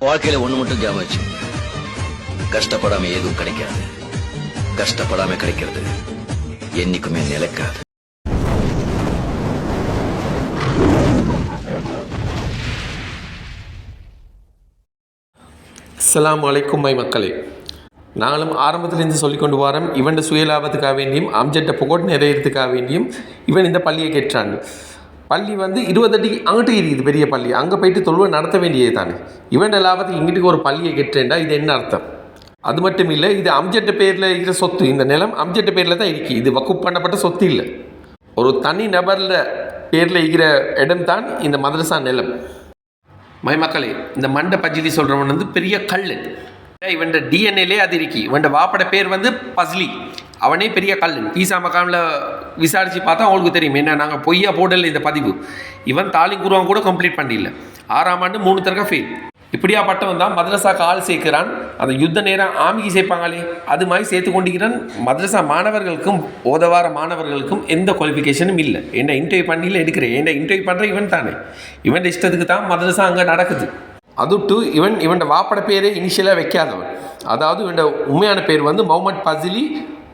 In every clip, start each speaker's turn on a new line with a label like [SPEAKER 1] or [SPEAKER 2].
[SPEAKER 1] வாழ்க்கையில ஒண்ணு மட்டும் ஞாபகம் கஷ்டப்படாம எதுவும் கிடைக்காது. கஷ்டப்படாம கிடைக்கிறது. என்னைக்குமே நிலைக்காது.
[SPEAKER 2] அஸ்லாம் வலைக்கும் மை மக்களே. நாங்களும் ஆரம்பத்திலிருந்து சொல்லிக் கொண்டு வரோம் இவன் சுயலாபத்துக்காக வேண்டியும் அம்ஜெட்டை புகழ் நிறையறதுக்காக வேண்டியும் இவன் இந்த பள்ளியை கேட்டான். பள்ளி வந்து இருபது அடி அங்கிட்டு இருக்குது பெரிய பள்ளி. அங்கே போயிட்டு தொழுவை நடத்த வேண்டியது தானே. இவன் லாபத்துக்கு இங்கிட்டுக்கு ஒரு பள்ளியை கெட்டேன்டா இது என்ன அர்த்தம்? அது மட்டும் இல்லை இது அம்ஜெட்டு பேரில் இருக்கிற சொத்து இந்த நிலம் அம்ஜெட்ட பேரில் தான் இருக்குது இது வக்குப் பண்ணப்பட்ட சொத்து இல்லை. ஒரு தனி நபரில் பேரில் இருக்கிற இடம் தான் இந்த மதரசா நிலம். மைமக்களே இந்த மண்டை பஜிலி சொல்கிறவன் வந்து பெரிய கல் இவன் டிஎன்ஏலே அது இருக்கு. இவன் வாப்பட பேர் வந்து பஸ்லி. அவனே பெரிய கல். பீசா மக்காமில் விசாரித்து பார்த்தா அவங்களுக்கு தெரியும். என்ன நாங்கள் பொய்யா போடல இந்த பதிவு. இவன் தாலி தாலிங்குருவான் கூட கம்ப்ளீட் பண்ணிடல. ஆறாம் ஆண்டு மூணு தரக ஃபெயில் இப்படியாப்பட்டவன் தான் மதரசாக்கு ஆள் சேர்க்கிறான். அந்த யுத்த நேரம் ஆமிக்கு சேர்ப்பாங்களே. அது மாதிரி சேர்த்து கொண்டிருக்கிறான் மதரசா மாணவர்களுக்கும் ஓதவார மாணவர்களுக்கும் எந்த குவாலிஃபிகேஷனும் இல்லை. என்ன இன்டர்வியூ பண்ணியில் எடுக்கிறேன். என்ன இன்டர்வியூ பண்ணுற இவன் தானே. இவன் இஷ்டத்துக்கு தான் மதரசா அங்கே நடக்குது. அதுட்டு இவன் இவன் வாப்பட பேரே இனிஷியலாக வைக்காதவன். அதாவது இவன் உண்மையான பேர் வந்து மொஹமட் பசிலி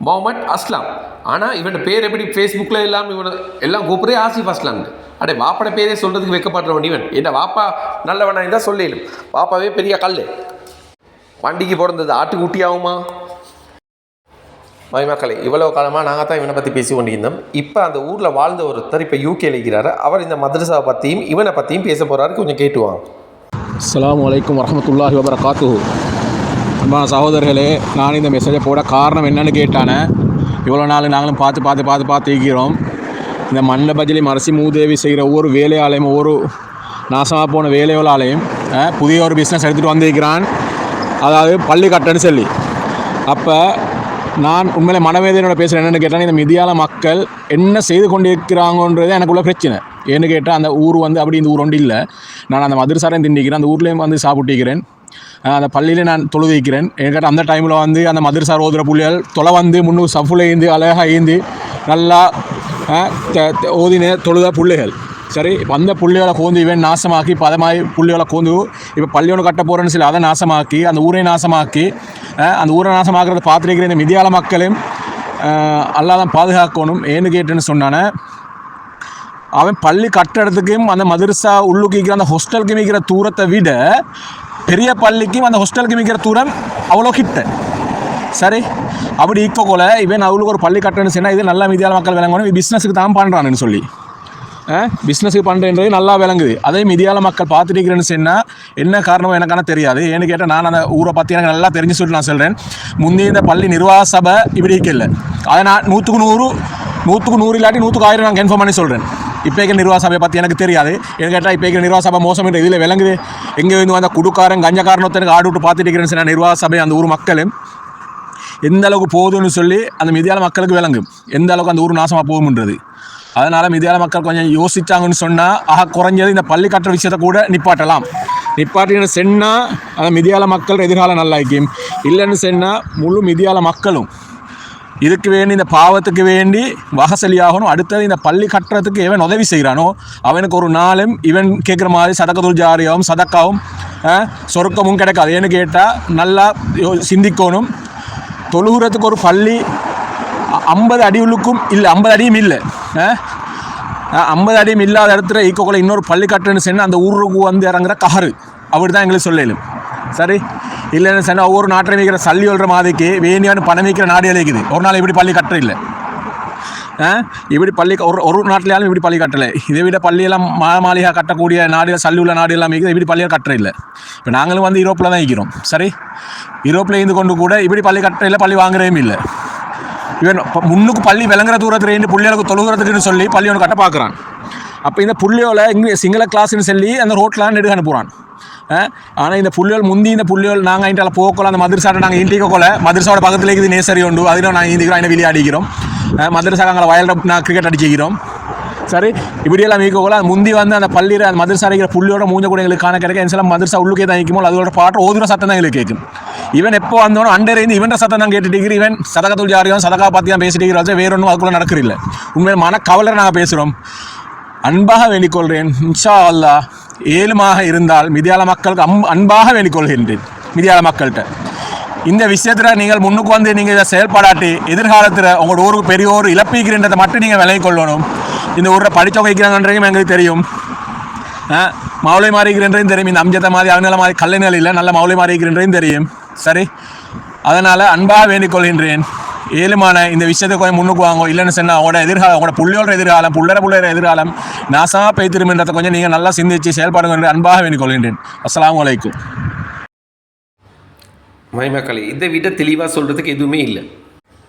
[SPEAKER 2] மொஹமட் அஸ்லாம். ஆனால் இவன் பேர் எப்படி ஃபேஸ்புக்கில் எல்லாம் இவனை எல்லாம் கூப்பிடுறே ஆசிஃப் அஸ்லாம்னு அடே வாப்பட பேரே சொல்கிறதுக்கு வைக்கப்படுறவன் இவன். என்ன வாப்பா நல்லவனாக இருந்தால் சொல்லிடும் வாப்பாவே பெரிய கல் வண்டிக்கு பிறந்தது ஆட்டுக்குட்டி ஆகுமா மகிமக்களே இவ்வளோ காலமாக நாங்கள் தான் இவனை பற்றி பேசி கொண்டிருந்தோம். இப்போ அந்த ஊரில் வாழ்ந்த ஒருத்தர் இப்போ யூகேல இருக்கிறாரு. அவர் இந்த மதரசாவை பற்றியும் இவனை பற்றியும் பேச போகிறாரு கொஞ்சம் கேட்டுவாங்க
[SPEAKER 3] அஸ்லாம் வலைக்கம் வரமத்துல்லாஹி வபரகாத்து சகோதரர்களே நான் இந்த மெசேஜை போட காரணம் என்னன்னு கேட்டானே இவ்வளோ நாள் நாங்களும் பார்த்து பார்த்து பார்த்து பார்த்து இருக்கிறோம். இந்த மண்ண மரசி மூதேவி செய்கிற ஒவ்வொரு வேலையாலையும் ஒவ்வொரு நாசமாக போன வேலைகளாலையும் புதிய ஒரு பிஸ்னஸ் எடுத்துகிட்டு வந்திருக்கிறான். அதாவது பள்ளி கட்டன்னு சொல்லி. அப்போ நான் உண்மையிலே மனவேதனையோட பேசுகிறேன் என்னென்னு கேட்டால் இந்த மிதியால மக்கள் என்ன செய்து கொண்டிருக்கிறாங்கன்றது எனக்குள்ள பிரச்சனை. ஏன்னு கேட்டால் அந்த ஊர் வந்து அப்படி இந்த ஊர் ஒன்று இல்லை. நான் அந்த மதுரசாரையும் திண்டிக்கிறேன் அந்த ஊர்லேயும் வந்து சாப்பிட்டுக்கிறேன். அந்த பள்ளியிலே நான் தொழுது வைக்கிறேன் எனக்கு கேட்டால் அந்த டைமில் வந்து அந்த மதுரசார் ஓதுகிற புள்ளிகள் தொலை வந்து முன்னூறு சஃபுல ஏந்தி அழகாக ஏந்தி நல்லா ஓதின தொழுத புள்ளிகள். சரி இப்போ அந்த புள்ளிகளை கோந்து இவன் நாசமாக்கி இப்போ அதை மாதிரி புள்ளிகளை கோந்து இப்போ பள்ளி ஒன்று கட்ட போகிறேன்னு சொல்லி அதை நாசமாக்கி அந்த ஊரை நாசமாக்கி அந்த ஊரை நாசமாக்கிறத பார்த்துருக்கிற இந்த மிதியால மக்களையும் அல்லாதான் பாதுகாக்கணும் ஏன்னு கேட்டுன்னு சொன்னானே. அவன் பள்ளி கட்டடத்துக்கும் அந்த மதுரசா உள்ளுக்கு இருக்கிற அந்த ஹாஸ்டலுக்கு நிற்கிற தூரத்தை விட பெரிய பள்ளிக்கும் அந்த ஹாஸ்டலுக்கு மிக்கிற தூரம் அவ்வளோ கிட்ட சரி அப்படி ஈக்கோ போல இவன் அவளுக்கு ஒரு பள்ளி கட்டணும்னு சொன்னால் இது நல்லா மீதியான மக்கள் விளங்கணும். பிஸ்னஸுக்கு தான் பண்ணுறான்னு சொல்லி. பிஸ்னஸுக்கு பண்ணுறேன்றது நல்லா விளங்குது. அதே மிதியால மக்கள் பார்த்துட்டு இருக்கிறேன்னு சொன்னால் என்ன காரணம் எனக்கான தெரியாது. ஏன்னு கேட்டால் நான் அந்த ஊரை பற்றி எனக்கு நல்லா தெரிஞ்சு சொல்லிட்டு நான் சொல்கிறேன் முந்தைய இந்த பள்ளி நிர்வாக சபை இப்படி இல்லை. அதை நான் நூற்றுக்கு நூறு நூற்றுக்கு நூறு இல்லாட்டி நூற்றுக்கு ஆயிரம் நான் கன்ஃபார்ம் பண்ணி சொல்கிறேன் இப்போ இருக்கிற நிர்வாக சபையை பற்றி எனக்கு தெரியாது. எனக்கு கேட்டால் இப்போ இருக்கிற நிர்வாக சபை மோசம் என்று இதில் விளங்குது. எங்கே வந்து அந்த குடுக்காரன் கஞ்சக்காரன் ஒருத்தனுக்கு ஆடு விட்டு பார்த்துட்டு இருக்கிறேன்னு சொன்ன நிர்வாக சபை அந்த ஊர் மக்களும் எந்த அளவுக்கு போகுதுன்னு சொல்லி அந்த மிதியால மக்களுக்கு விளங்கும். எந்த அளவுக்கு அந்த ஊர் நாசமாக போகும்ன்றது. அதனால் மிதியால மக்கள் கொஞ்சம் யோசிச்சாங்கன்னு சொன்னால் ஆக குறைஞ்சது இந்த பள்ளி கட்டுற விஷயத்தை கூட நிப்பாட்டலாம். நிப்பாட்டின்னு சொன்னால் அந்த மிதியால மக்கள் எதிர்காலம் நல்லா இருக்கும் இல்லைன்னு சொன்னால் முழு மிதியால மக்களும் இதுக்கு வேண்டி இந்த பாவத்துக்கு வேண்டி வகசலியாகணும் அடுத்தது இந்த பள்ளி கட்டுறதுக்கு எவன் உதவி செய்கிறானோ? அவனுக்கு ஒரு நாளும் இவன் கேட்குற மாதிரி சதக்கதுல் ஜாரியாவும் சதக்காவும் சொருக்கமும் கிடைக்காது. ஏன்னு கேட்டால் நல்லா சிந்திக்கணும். தொழுகிறதுக்கு ஒரு பள்ளி ஐம்பது அடிகளுக்கும் இல்லை ஐம்பது அடியும் இல்லை ஐம்பது அடியும் இல்லாத இடத்துல ஈக்கோக்குள்ள இன்னொரு பள்ளி கட்டுன்னு சொன்னால் அந்த ஊருக்கு வந்து இறங்குற கஹரு. அப்படி தான் எங்களுக்கு சொல்லலும். சரி? இல்லைன்னு சொன்னால் ஒவ்வொரு நாட்டில் வைக்கிற சல்லி சொல்கிற மாதிரிக்கு வேணியான பணம் வைக்கிற நாடு இருக்குது ஒரு நாள் இப்படி பள்ளி கட்டுற இல்லை. ஆ? இப்படி பள்ளி ஒரு ஒரு நாட்டிலேயாலும் இப்படி பள்ளி கட்டலை. இதை விட பள்ளியெல்லாம் மா மாளிகை கட்டக்கூடிய நாடுகள் சல்லி உள்ள நாடு எல்லாம் இருக்குது இப்படி பள்ளியாக கட்டுற இல்லை. இப்போ நாங்களும் வந்து யூரோப்பில் தான் இருக்கிறோம் சரி? யூரோப்பில் இருந்து கொண்டு கூட இப்படி பள்ளி கட்டுற இல்லை பள்ளி வாங்குறதும் இல்லை. இவன் இப்போ முன்னுக்கு பள்ளி விளங்குற தூரத்தில் இருந்து பிள்ளைகளுக்கு தொழுகிறதுக்குன்னு சொல்லி பள்ளி ஒன்று கட்ட பார்க்குறான். அப்போ இந்த புள்ளியோவில் இங்கே சிங்கள கிளாஸ்ன்னு சொல்லி அந்த ரோட்டில் நெடுக அனுப்புகிறான் ஆனால் இந்த புள்ளியோல் முந்தி இந்த புள்ளியோல் நாங்கள் இன்ட்டால போக்கோல அந்த மதுரசாட்டை நாங்கள் இண்டிக்கோல கொல மதுரசாவோட பக்கத்தில் இது நேசரி உண்டு. அதில் நாங்கள் இந்திக்கிறோம் அதில் விளையாடிக்கிறோம். மதுரசாக அங்கே வயலில் நான் கிரிக்கெட் அடிச்சிக்கிறோம். சரி இப்படியெல்லாம் மீக்கோல முந்தி வந்து அந்த பள்ளியில் அந்த மதுரசா அடிக்கிற புள்ளியோட மூஞ்ச கூட எங்களுக்கு காண கிடைக்க எல்லாம் மதுரசா உள்ளுக்கே தான் நிற்குமோ அதோட பாட்டு ஓதுற சத்தம் தான் எங்களுக்கு கேட்கும். இவன் எப்போ வந்தோனோ அண்டர் இருந்து இவன் சத்தம் தான் கேட்டுட்டு இவன் சதகத்துள் ஜாரியும் சதகா பற்றி தான் பேசிட்டு இருக்கிறோம் வேற ஒன்றும் அதுக்குள்ளே நடக்கிறதில்ல. உண்மையில் மன கவலை நாங்கள் பேசுகிறோம் அன்பாக வேண்டிக் கொள்கிறேன் இன்ஷா அல்லாஹ். ஏழுமாக இருந்தால் மிதியால மக்களுக்கு அம் அன்பாக வேண்டிக் கொள்கின்றேன் மிதியால மக்கள்கிட்ட. இந்த விஷயத்தில் நீங்கள் முன்னுக்கு வந்து நீங்கள் இதை செயல்படாட்டி எதிர்காலத்தில் உங்களோட ஊருக்கு பெரிய ஒரு இழப்பீக்கிறன்றதை மட்டும் நீங்கள் விலை கொள்ளணும். இந்த ஊரில் படித்தவங்க வைக்கிறாங்கன்றையும் எங்களுக்கு தெரியும். மவுளை மௌளை மாறிக்கிறன்றையும் தெரியும். இந்த அம்ஜத்தை மாதிரி அவங்கள மாதிரி கல்லைகள் இல்லை நல்ல மௌளை மாறிக்கிறன்றையும் தெரியும். சரி அதனால் அன்பாக வேண்டிக் கொள்கின்றேன் ஏழுமான இந்த விஷயத்தை கொஞ்சம் முன்னுக்கு வாங்க. இல்லைன்னு சொன்னால் அவங்களோட எதிர்காலம் அவங்களோட புள்ளியோட எதிர்காலம் புள்ளர புள்ளையோட எதிர்காலம் நாசமாக பெய்திருமின்றதை கொஞ்சம் நீங்கள் நல்லா சிந்திச்சு செயல்பாடுங்க என்று அன்பாக வேண்டிக் கொள்கின்றேன் அஸ்லாம் வலைக்கும்
[SPEAKER 2] மயமக்களே இதை விட தெளிவாக சொல்கிறதுக்கு எதுவுமே இல்லை.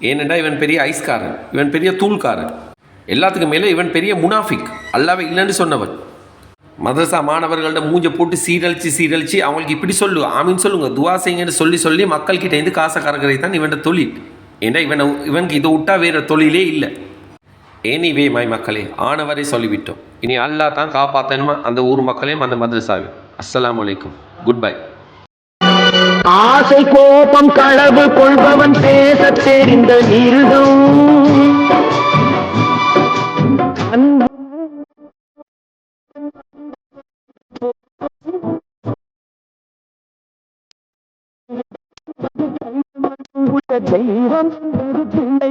[SPEAKER 2] ஏனெண்டா இவன் பெரிய ஐஸ்காரன் இவன் பெரிய தூள்காரன். எல்லாத்துக்கும் மேலே இவன் பெரிய முனாஃபிக் அல்லாவே இல்லைன்னு சொன்னவன். மதரசா மாணவர்கள்ட்ட மூஞ்சை போட்டு சீரழிச்சு சீரழிச்சு அவங்களுக்கு இப்படி சொல்லு ஆமீன் சொல்லுங்க துவா செய்யுங்கன்னு சொல்லி சொல்லி மக்கள்கிட்ட இருந்து காசை கறக்கிறது தான் இவன் தொழில். ஏன்னா இவனை இவனுக்கு இதை விட்டா வேற தொழிலே இல்லை. எனிவே மை மக்களே ஆனவரை சொல்லிவிட்டோம். இனி அல்லாஹ் தான் காப்பாற்றணுமா அந்த ஊர் மக்களையும் அந்த மதரசாவையும் அஸ்லாம் வலைக்கும் குட் பை
[SPEAKER 4] ஆசை கோபம் களவு கொள்பவன் பேச தெரிந்த மிருகம் தெய்வம் ஒரு பிள்ளை